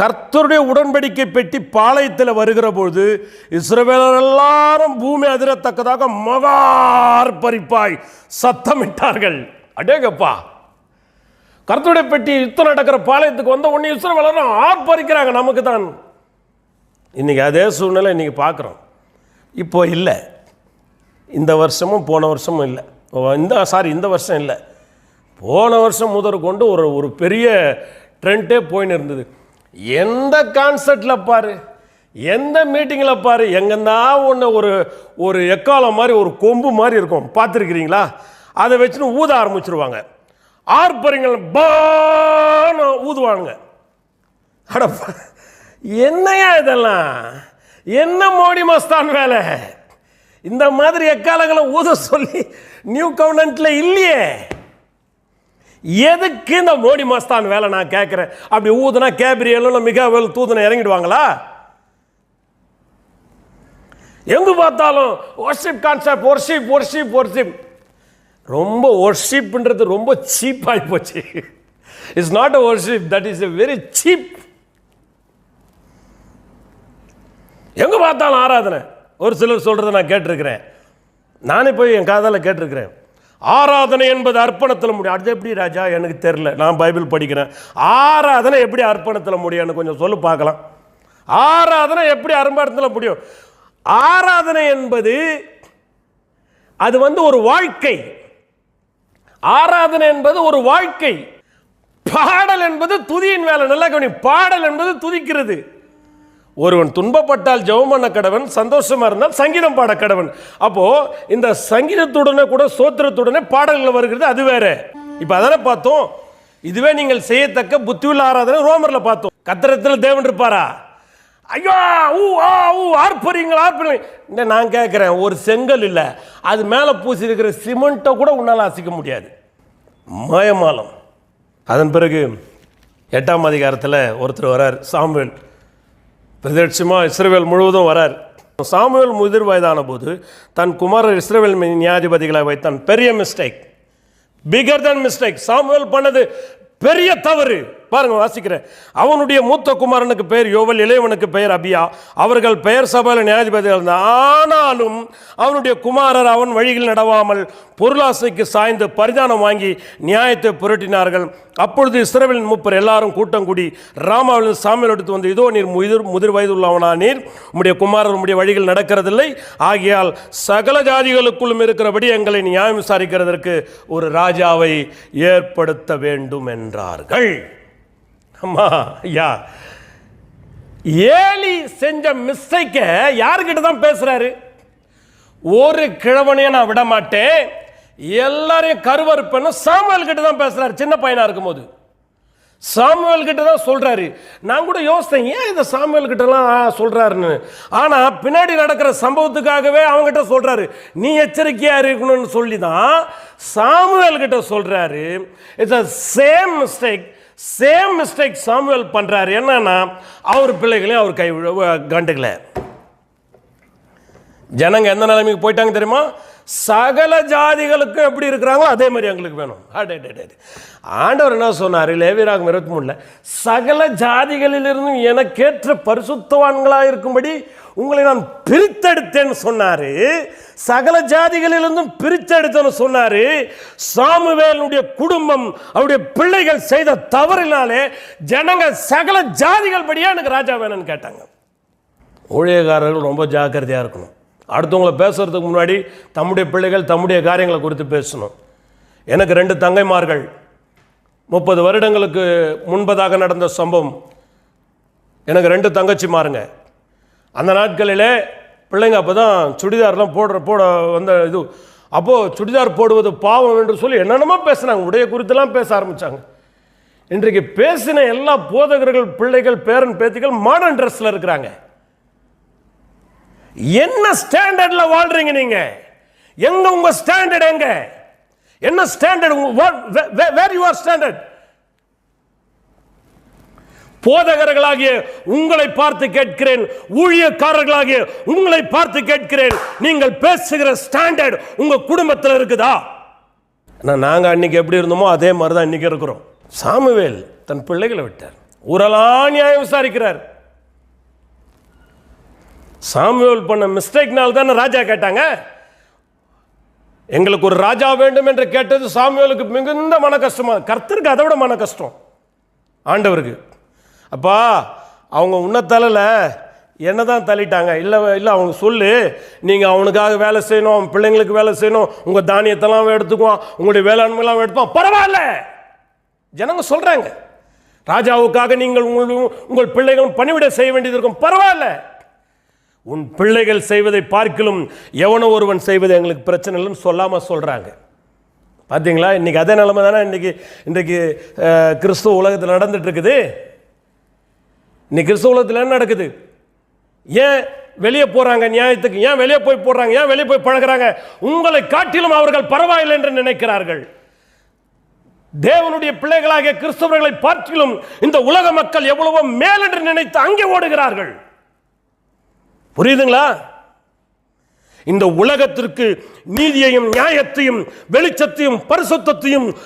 கர்த்தருடைய உடன்படிக்கை பெட்டி பாளையத்தில் வருகிற பொழுது இஸ்ரவேலர் எல்லாரும் பூமி அதிரத்தக்கதாக மகார்பரிப்பாய் சத்தமிட்டார்கள். அடேங்கப்பா. கர்த்தருடைய பெட்டி யுத்தம் நடக்கிற பாளையத்துக்கு வந்த உடனே இஸ்ரவேலரும் ஆர்ப்பரிக்கிறாங்க நமக்கு தான் இன்னைக்கு அதே சூழ்நிலை இன்னைக்கு பார்க்குறோம். இப்போ இல்லை. இந்த வருஷமும் போன வருஷமும் இல்லை. ஓ, இந்த சாரி இந்த வருஷம் இல்லை. போன வருஷம் முதற் கொண்டு ஒரு ஒரு பெரிய ட்ரெண்டே போயின்னு இருந்தது. எந்த கான்சர்ட்டில் பாரு எந்த மீட்டிங்கில் பாரு எங்கன்னா ஒன்று ஒரு ஒரு எக்காலம் மாதிரி ஒரு கொம்பு மாதிரி இருக்கும். பார்த்துருக்கிறீங்களா? அதை வச்சுன்னு ஊத ஆரம்பிச்சிருவாங்க. ஆர்ப்பரிங்கள் பான ஊதுவானுங்க. அட என்னையா இதெல்லாம்? என்ன மோடி மஸ்தான் வேலை? இந்த மாதிரி எக்காலங்களை ஊத சொல்லி நியூ கவுண்டன்ட்ல இல்லையே. எதுக்கு இந்த மோடி மஸ்தான் வேலை நான் கேட்குறேன் அப்படி ஊதுனா கேப்ரியலும் மிகாவேல் தூதுன இறங்கிடுவாங்களா? எங்கு பார்த்தாலும் worship concept worship worship worship ரொம்ப ஒர்ஷிப்ன்றது ரொம்ப சீப் ஆகி போச்சு. It's not a worship that is a very cheap எங்க பார்த்தாலும் ஆராதனை. ஒரு சிலர் சொல்றதை நான் கேட்டிருக்கிறேன். நானே போய் என் காதால கேட்டிருக்கிறேன். ஆராதனை என்பது அர்ப்பணத்தில் முடியும். அது எப்படி ராஜா? எனக்கு தெரில நான் பைபிள் படிக்கிறேன். ஆராதனை எப்படி அர்ப்பணத்தில் முடியும்னு கொஞ்சம் சொல்லு பார்க்கலாம். ஆராதனை எப்படி அர்ப்பணத்தில் முடியும்? ஆராதனை என்பது அது வந்து ஒரு வாழ்க்கை. ஆராதனை என்பது ஒரு வாழ்க்கை. பாடல் என்பது துதியின் வேலை. நல்லா கவனி பாடல் என்பது துதிக்கிறது. ஒருவன் துன்பப்பட்டால் ஜெபம் பண்ண கடவன் சந்தோஷமாக இருந்தால் சங்கீதம் பாட கடவன். அப்போது இந்த சங்கீதத்துடனே கூட சோத்திரத்துடனே பாடல்கள் வருகிறது அது வேற. இப்போ அதானே பார்த்தோம் இதுவே நீங்கள் செய்யத்தக்க புத்தியுள்ள ஆராதனை ரோமரில் பார்த்தோம். கத்திரத்தில் தேவன் இருப்பாரா? ஐயோ ஊ ஆ ஊ ஆர்ப்பரிங்கள் ஆர்ப்பரிங்க நான் கேட்குறேன் ஒரு செங்கல் இல்லை. அது மேலே பூசி இருக்கிற சிமெண்ட்டை கூட உன்னால் அசைக்க முடியாது. மாயமாலம். அதன் பிறகு எட்டாம் அதிகாரத்தில் ஒருத்தர் வரார் சாம்வேல். பிரதட்சமாக இஸ்ரேவேல் முழுவதும் வரார். சாமுவேல் முதிர் வயதான போது தன் குமாரர் இஸ்ரேவேல் நியாயாதிபதிகளை வைத்தான் பெரிய mistake bigger than mistake Samuel பண்ணது பெரிய தவறு. பாருங்க வாசிக்கிறேன். அவனுடைய மூத்த குமாரனுக்கு பெயர் யோவல் இளையவனுக்கு பெயர் அபியா. அவர்கள் பெயர் சபையில் நியாயாதிபதியாக இருந்தார் ஆனாலும் அவனுடைய குமாரர் அவன் வழியில் நடவாமல் பொருளாசைக்கு சாய்ந்து பரிதானம் வாங்கி நியாயத்தை புரட்டினார்கள். அப்பொழுது இஸ்ரவேலின் மூப்பர் எல்லாரும் கூட்டம் கூடி ராமாவில் சாமியில் எடுத்து வந்து இதோ நீர் முதிர் முதிர் வயது உள்ளவனா நீர் உம்முடைய குமாரர் உம்முடைய வழிகள் நடக்கிறதில்லை. ஆகையால் சகல ஜாதிகளுக்குள்ளும் இருக்கிறபடி எங்களை நியாயம் விசாரிக்கிறதற்கு ஒரு ராஜாவை ஏற்படுத்த வேண்டும் என்றார்கள். அம்மா ஐயா. ஏலி செஞ்ச மிஸ்டேக்கை யாருக்கிட்ட தான் பேசுறாரு? ஒரு கிழவனையும் நான் விட மாட்டேன். எல்லாரையும் கருவறுப்பேன்னு சாமுவேல் கிட்ட தான் பேசுறாரு சின்ன பையனா இருக்கும்போது. சாமுவேல் கிட்ட தான் சொல்றாரு. நான் கூட யோசித்தேன் ஏன் இதை சாமுவேல் கிட்டலாம் சொல்றாருன்னு? ஆனா பின்னாடி நடக்கிற சம்பவத்துக்காகவே அவங்ககிட்ட சொல்றாரு. நீ எச்சரிக்கையா இருக்கணும்னு சொல்லி தான் சாமுவேல் கிட்ட சொல்றாரு. It's a same mistake same mistake Samuel பண்றாரு. என்னன்னா அவர் பிள்ளைகளையும் அவர் கை கண்டுக்கல. ஜனங்க எந்த நிலைமைக்கு போயிட்டாங்க தெரியுமா? சகல ஜாதிகளுக்கும் எப்படி இருக்கிறாங்களோ அதே மாதிரி எங்களுக்கு வேணும். ஆண்டவர் என்ன சொன்னார்? லேவிராகம் இருபத்தி மூணில் சகல ஜாதிகளிலிருந்தும் எனக்கேற்ற பரிசுத்தவான்களாக இருக்கும்படி உங்களை நான் பிரித்தெடுத்தேன்னு சொன்னார். சகல ஜாதிகளிலிருந்தும் பிரித்தெடுத்தேன்னு சொன்னார். சாமுவேலுடைய குடும்பம் அவருடைய பிள்ளைகள் செய்த தவறினாலே ஜனங்க சகல ஜாதிகள் படியாக எனக்கு ராஜா வேணும்னு கேட்டாங்க. ஊழியக்காரர்கள் ரொம்ப ஜாக்கிரதையாக இருக்கணும். அடுத்தவங்களை பேசுகிறதுக்கு முன்னாடி தம்முடைய பிள்ளைகள் தம்முடைய காரியங்களை குறித்து பேசணும். எனக்கு ரெண்டு தங்கைமார்கள். முப்பது வருடங்களுக்கு முன்பதாக நடந்த சம்பவம். எனக்கு ரெண்டு தங்கச்சிமாருங்க. அந்த நாட்களிலே பிள்ளைங்க அப்போ தான் சுடிதார்லாம் போடுற போட வந்த இது. அப்போது சுடிதார் போடுவது பாவம் என்று சொல்லி என்னென்னமோ பேசுனாங்க. உடைய குறித்துலாம் பேச ஆரம்பித்தாங்க இன்றைக்கு பேசின எல்லா போதகர்கள் பிள்ளைகள் பேரன் பேத்திகள் மாடர்ன் ட்ரெஸ்ஸில் இருக்கிறாங்க. என்ன ஸ்டாண்டர்ட்ல வாழ்றீங்க நீங்க? எங்க உங்க ஸ்டாண்டர்ட் எங்க? என்ன standard where you are standard போதகர்களாகிய உங்களை பார்த்து கேட்கிறேன் ஊழியக்காரர்களாகிய உங்களை பார்த்து கேட்கிறேன் நீங்கள் பேசுகிற ஸ்டாண்டர்ட் உங்க குடும்பத்தில் இருக்குதா? ஆனால் நாங்கள் அன்னைக்கு எப்படி இருந்தோமோ அதே மாதிரி தான் இன்னைக்கு இருக்கிறோம். சாமுவேல் தன் பிள்ளைகளை விட்டார். ஊரெல்லாம் நியாயம் விசாரிக்கிறார். சாமுவேல் பண்ண மிஸ்டேக்னால தானே ராஜா கேட்டாங்க? எங்களுக்கு ஒரு ராஜா வேண்டும் என்று கேட்டது சாமுவேலுக்கு மிகுந்த மன கஷ்டமா கர்த்தருக்கு அதை விட மன கஷ்டம் ஆண்டவருக்கு. அப்பா அவங்க உன்னை தலையில் என்ன தான் தள்ளிட்டாங்க. இல்லை இல்லை அவங்க சொல்லு. நீங்கள் அவனுக்காக வேலை செய்யணும் அவன் பிள்ளைங்களுக்கு வேலை செய்யணும் உங்கள் தானியத்தெல்லாம் எடுத்துக்குவான் உங்களுடைய வேளாண்மையெல்லாம் அவன் எடுப்பான் பரவாயில்ல. ஜனங்க சொல்கிறாங்க ராஜாவுக்காக நீங்கள் உங்கள் உங்கள் பிள்ளைகளும் பணிவிட செய்ய வேண்டியது இருக்கும். பரவாயில்ல. உன் பிள்ளைகள் செய்வதை பார்க்கிலும் எவனோ ஒருவன் செய்வது எங்களுக்கு பிரச்சனை இல்லைன்னு சொல்லாமல் சொல்கிறாங்க பார்த்தீங்களா இன்றைக்கி அதே நிலமை தானே இன்றைக்கி இன்றைக்கு கிறிஸ்துவ உலகத்தில் நடந்துட்டு இருக்குது இன்னைக்கு கிறிஸ்துவ உலகத்தில் என்ன நடக்குது? ஏன் வெளியே போகிறாங்க நியாயத்துக்கு? ஏன் வெளியே போய் போடுறாங்க? ஏன் வெளியே போய் பழகுறாங்க? உங்களை காட்டிலும் அவர்கள் பரவாயில்லை என்று நினைக்கிறார்கள். தேவனுடைய பிள்ளைகளாகிய கிறிஸ்தவர்களை பார்க்கிலும் இந்த உலக மக்கள் எவ்வளவோ மேல் என்று நினைத்து அங்கே ஓடுகிறார்கள். புரியுதுங்களா? இந்த உலகத்திற்கு நீதியையும் நியாயத்தையும் வெளிச்சத்தையும் பரிசுத்தையும்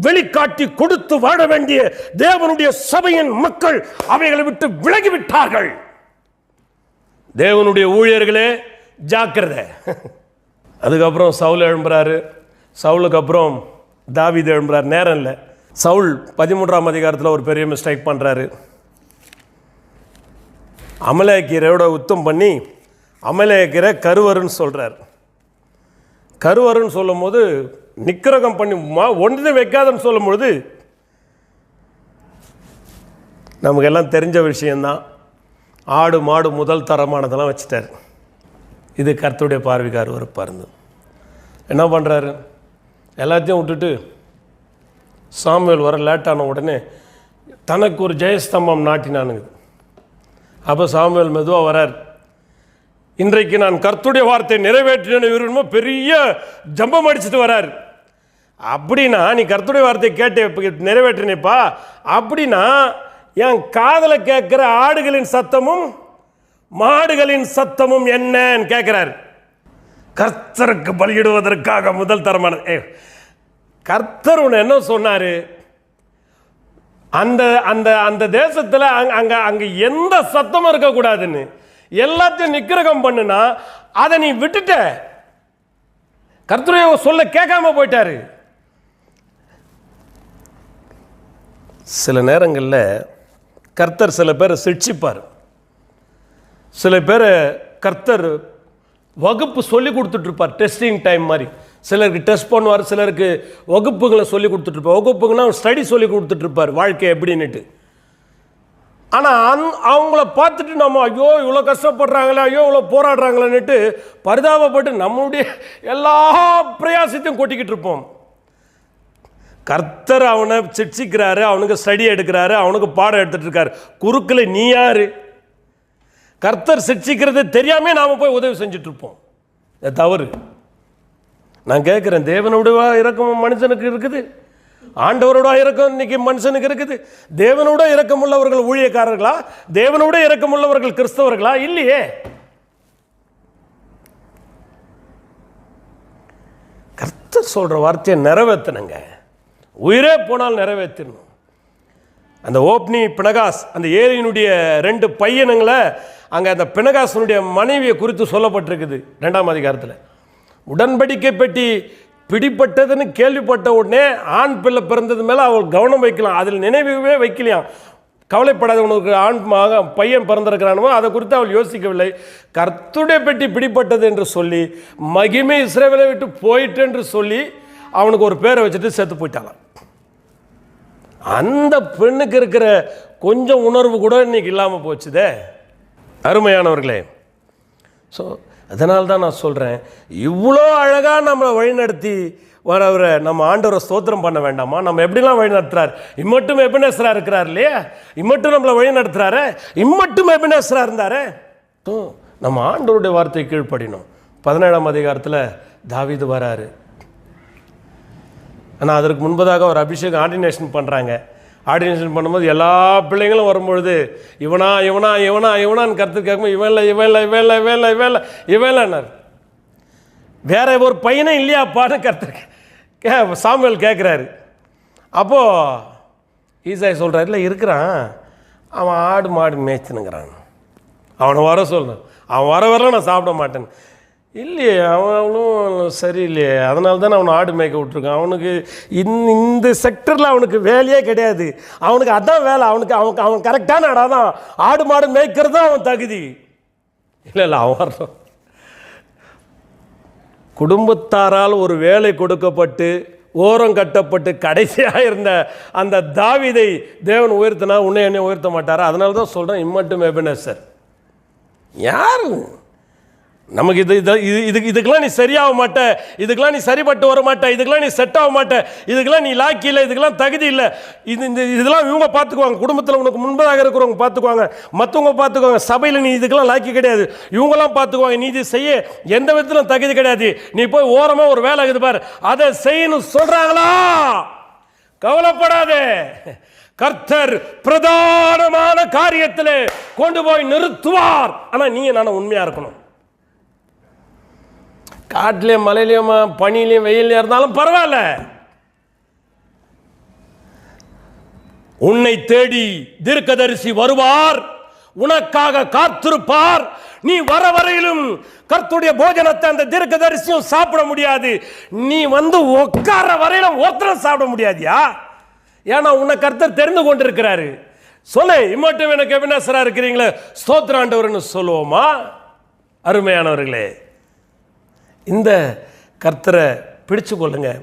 வெளிக்காட்டி கொடுத்து வாழ வேண்டிய தேவனுடைய சபையின் மக்கள் அவைகளை விட்டு விலகிவிட்டார்கள். தேவனுடைய ஊழியர்களே ஜாக்கிரதை. அதுக்கப்புறம் சவுல் எழும்புறாரு. சவுலுக்கு அப்புறம் தாவீது எழும்புறாரு. நேரம் இல்லை. சவுல் பதிமூன்றாம் அதிகாரத்தில் ஒரு பெரிய மிஸ்டேக் பண்ணுறாரு அமலேக்கீரையோட உத்தம் பண்ணி அமலேக்கீரை கருவருன்னு சொல்கிறார் கருவருன்னு சொல்லும்போது நிக்கிரகம் பண்ணி மா ஒன்று வைக்காதன்னு சொல்லும்பொழுது நமக்கு எல்லாம் தெரிஞ்ச விஷயந்தான். ஆடு மாடு முதல் தரமானதெல்லாம் வச்சுட்டார். இது கருத்துடைய பார்வைக்கார் அருவருப்பாக இருந்தது. என்ன பண்ணுறாரு எல்லாத்தையும் விட்டுட்டு சாமுவேல் வர லேட்டான உடனே தனக்கு ஒரு ஜெயஸ்தம்பம் நாட்டினானுங்க. அப்போ சாமுவேல் மெதுவாக வரார். இன்றைக்கு நான் கர்த்துடைய வார்த்தை நிறைவேற்றினேன்னு விரும்புமோ பெரிய ஜம்பம் அடிச்சுட்டு வரார். அப்படின்னா நீ கர்த்துடைய வார்த்தையை கேட்டு நிறைவேற்றினேப்பா. அப்படின்னா என் காதலை கேட்குற ஆடுகளின் சத்தமும் மாடுகளின் சத்தமும் என்னன்னு கேட்குறார். கர்த்தருக்கு பலியிடுவதற்காக முதல் தரமான ஏ கர்த்தர் உன்னை என்ன சொன்னார்? அந்த அந்த அந்த தேசத்தில் அங்க அங்கே அங்கே எந்த சத்தமும் இருக்கக்கூடாதுன்னு. எல்லாத்தையும் நிக்கிரகம் பண்ணுனா அதை நீ விட்டுட்ட. கர்த்தருடைய சொல்ல கேட்காம போயிட்டாரு. சில நேரங்களில் கர்த்தர் சில பேரை சிக்ஷிப்பார் சில பேர் கர்த்தர் வகுப்பு சொல்லி கொடுத்துட்ருப்பார் டெஸ்டிங் டைம் மாதிரி. சிலருக்கு டெஸ்ட் பண்ணுவார் சிலருக்கு வகுப்புகளை சொல்லி கொடுத்துட்ருப்பார் வகுப்புங்கன்னா ஸ்டடி சொல்லி கொடுத்துட்ருப்பார் வாழ்க்கை எப்படின்னுட்டு. ஆனால் அந் அவங்கள பார்த்துட்டு நம்ம ஐயோ இவ்வளோ கஷ்டப்படுறாங்களே ஐயோ இவ்வளோ போராடுறாங்களேன்னுட்டு பரிதாபப்பட்டு நம்மளுடைய எல்லா பிரயாசத்தையும் கொட்டிக்கிட்டு இருப்போம். கர்த்தர் அவனை சிக்ஷிக்கிறாரு அவனுக்கு ஸ்டடி எடுக்கிறாரு அவனுக்கு பாடம் எடுத்துட்டு இருக்காரு குறுக்கில் நீ யாரு? கர்த்தர் சிக்ஷிக்கிறது தெரியாமே நாம் போய் உதவி செஞ்சிட்ருப்போம் தவறு. நான் கேட்குறேன் தேவனோடவா இறக்கம் மனுஷனுக்கு இருக்குது? ஆண்டவரோட இறக்கம் இன்னைக்கு மனுஷனுக்கு இருக்குது. தேவனோட இறக்கம் உள்ளவர்கள் ஊழியக்காரர்களா? தேவனோட இறக்கம் உள்ளவர்கள் கிறிஸ்தவர்களா? இல்லையே. கர்த்தர் சொல்ற வார்த்தையை நிறைவேற்றணுங்க உயிரே போனால் நிறைவேற்றணும் அந்த ஓப்னி பினகாஸ் அந்த ஏரியினுடைய ரெண்டு பையனுங்களை அங்கே அந்த பினகாசனுடைய மனைவியை குறித்து சொல்லப்பட்டிருக்குது ரெண்டாம் அதிகாரத்தில். உடன்படிக்கை பெட்டி பிடிப்பட்டதுன்னு கேள்விப்பட்ட உடனே ஆண் பிள்ளை பிறந்தது மேலே அவள் கவனம் வைக்கலாம். அதில் நினைவுவே வைக்கலையாம் கவலைப்படாத உனக்கு ஆண் மக பையன் பிறந்திருக்கிறானோ அதை குறித்து அவள் யோசிக்கவில்லை. கர்த்துடைய பெட்டி பிடிப்பட்டது என்று சொல்லி மகிமை இஸ்ரேவேலை விட்டு போயிட்டு என்று சொல்லி அவனுக்கு ஒரு பேரை வச்சுட்டு செத்து போயிட்டாளாம். அந்த பெண்ணுக்கு இருக்கிற கொஞ்சம் உணர்வு கூட இன்னைக்கு இல்லாமல் போச்சுதே. அருமையானவர்களே ஸோ அதனால தான் நான் சொல்கிறேன் இவ்வளோ அழகாக நம்மளை வழிநடத்தி வரவரை நம்ம ஆண்டவரை ஸ்தோத்திரம் பண்ண வேண்டாமா? நம்ம எப்படிலாம் வழி நடத்துறார் இம்மட்டும் எபினேசராக இருக்கிறார் இல்லையா? இம்மட்டும் நம்மளை வழி நடத்துறாரு இம்மட்டும் எபினேசராக இருந்தாரே? ஸோ நம்ம ஆண்டவருடைய வார்த்தையை கீழ்ப்படினோம். பதினேழாம் அதிகாரத்தில் தாவிது வராரு. ஆனால் அதற்கு முன்பதாக ஒரு அபிஷேகம் ஆர்டினேஷன் பண்ணுறாங்க ஆர்டினேஷன் பண்ணும்போது எல்லா பிள்ளைங்களும் வரும்பொழுது இவனா இவனா இவனா இவனான்னு கருத்து கேட்கும்போது இவன் இல்லை இவன் இல்லை இவன் இல்லை இவன் இல்லை இவன் இல்லை இவன் இல்லைன்னார் வேற ஒரு பையனே இல்லையாப்பான்னு கருத்து கே சாமுவேல் கேட்குறாரு. அப்போது ஈசாய் சொல்கிறார் இல்லை இருக்கிறான். அவன் ஆடு மாடு மேய்ச்சினுங்கிறான். அவனை வர சொல்லணும். அவன் வர வரல நான் சாப்பிட மாட்டேன் இல்லையே அவன் அவனும் சரியில்லையே. அதனால தான் அவனை ஆடு மேய்க்க விட்ருக்கான் அவனுக்கு இந் இந்த செக்டரில் அவனுக்கு வேலையே கிடையாது. அவனுக்கு அதான் வேலை. அவனுக்கு அவனுக்கு அவன் கரெக்டான இடம் தான் ஆடு மாடு மேய்க்கிறது தான் அவன் தகுதி. இல்லை இல்லை அவன் குடும்பத்தாரால் ஒரு வேலை கொடுக்கப்பட்டு ஓரம் கட்டப்பட்டு கடைசியாக இருந்த அந்த தாவிதை தேவன் உயர்த்தினா உன்னை என்னை உயர்த்த மாட்டாரா? அதனால தான் சொல்கிறேன் இம்மட்டும் எபினேசர். யார்? நமக்கு இது இது இது இதுக்கு இதுக்கெல்லாம் நீ சரியாக மாட்ட. இதுக்கெல்லாம் நீ சரிப்பட்டு வர மாட்ட. இதுக்கெல்லாம் நீ செட் ஆக மாட்ட. இதுக்கெல்லாம் நீ லாக்கி இல்லை. இதுக்கெல்லாம் தகுதி இல்லை. இது இந்த இதெல்லாம் இவங்க பார்த்துக்குவாங்க. குடும்பத்தில் உனக்கு முன்பதாக இருக்கிறவங்க பார்த்துக்குவாங்க. மற்றவங்க பார்த்துக்குவாங்க. சபையில் நீ இதுக்கெல்லாம் லாக்கி கிடையாது. இவங்கெல்லாம் பார்த்துக்குவாங்க. நீ இது செய்ய எந்த விதத்திலும் தகுதி கிடையாது. நீ போய் ஓரமாக ஒரு வேலை இருக்குது பாரு. அதை செய்யணும் சொல்கிறாங்களா கவலைப்படாதே. கர்த்தர் பிரதானமான காரியத்தில் கொண்டு போய் நிறுத்துவார். ஆனால் நீங்கள் நான் உண்மையாக இருக்கணும். காட்டிலையும் மலையிலையும் பனிலையும் வெயிலையும் இருந்தாலும் பரவாயில்ல. உன்னை தேடி தீர்க்கதரிசி வருவார் உனக்காக காத்திருப்பார். நீ வர வரையிலும் கர்த்துடைய போஜனத்தை அந்த தீர்க்கதரிசியும் சாப்பிட முடியாது. நீ வந்து உட்கார வரையிலும் ஒருத்தரும் சாப்பிட முடியாதியா? ஏன்னா உன்னை கர்த்தர் தெரிந்து கொண்டிருக்கிறாரு. சொல்லு இம்மட்டும் எனக்கு எபினசரா இருக்கிறீங்களே ஸ்தோத்திராண்டவர்னு சொல்லுவோமா? அருமையானவர்களே. இந்த கர்த்தரை பிடிச்சு கொள்ளுங்கள்